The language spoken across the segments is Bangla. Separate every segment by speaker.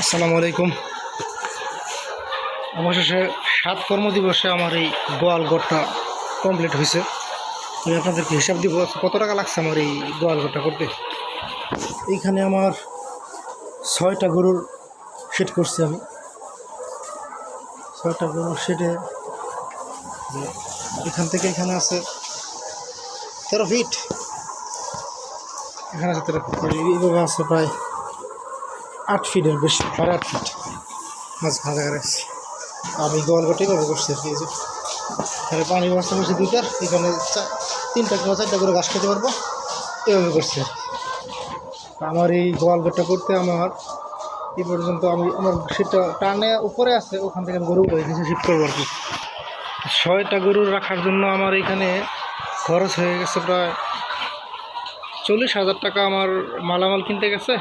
Speaker 1: আসসালামু আলাইকুম। অবশেষে সাত কর্মদিবসে আমার এই গোয়াল ঘরটা কমপ্লিট হয়েছে। আমি আপনাদেরকে হিসাব দিব কত টাকা লাগছে আমার এই গোয়াল ঘরটা করতে? এইখানে আমার ছয়টা গরুর সেট করছি আমি। ছয়টা গরুর সেটে এখান থেকে এখানে আছে তেরো ফিট এখানে আছে তেরো ফিট এইভাবে আছে প্রায় আট ফিটের বেশি, সাড়ে আট ফিট মাছ ভাজা গেছে আমি গোয়াল গোটে ভাবে করছি আর কি যে। এখানে পানি ব্যবস্থা করছি দুইটার এখানে তিনটা কিংবা চারটা করে ঘাস খেতে পারব। এভাবে করছি আর। আমার এই গোয়াল ঘরটা করতে আমার, এই পর্যন্ত আমি আমার সেটা টানে উপরে আছে, ওখান থেকে গরু এখানে শিফট করব আর কি। ছয়টা গরু রাখার জন্য আমার এখানে খরচ হয়ে গেছে প্রায় চল্লিশ হাজার টাকা আমার মালামাল কিনতে গেছে।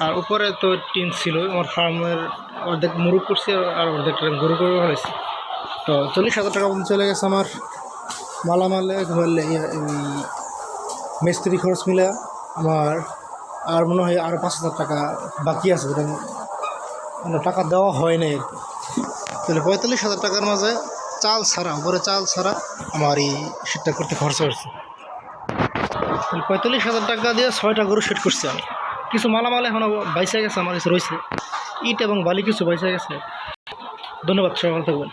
Speaker 1: আর উপরে তো টিন ছিল আমার ফার্মের অর্ধেক মুরুগ করছি আর- অর্ধেকটা গরু করে হয়েছে তো চল্লিশ হাজার টাকা চলে গেছে আমার মালামালে ইয়ে, মিস্ত্রি খরচ মিলে আমার আর মনে হয় আরও পাঁচ হাজার টাকা বাকি আছে মানে টাকা দেওয়া হয় নাই তাহলে পঁয়তাল্লিশ হাজার টাকার মাঝে চাল ছাড়া উপরে চাল ছাড়া আমার এই সেটটা করতে খরচা হয়েছে। তাহলে পঁয়তাল্লিশ হাজার টাকা দিয়ে ছয়টা গরু সেট করছি আমি। কিছু মালামাল এখনও বাইসে গেছে, আমার কাছে রয়েছে। ইট এবং বালি কিছু বাইসে গেছে। ধন্যবাদ, সবাই ভালো থাকবেন।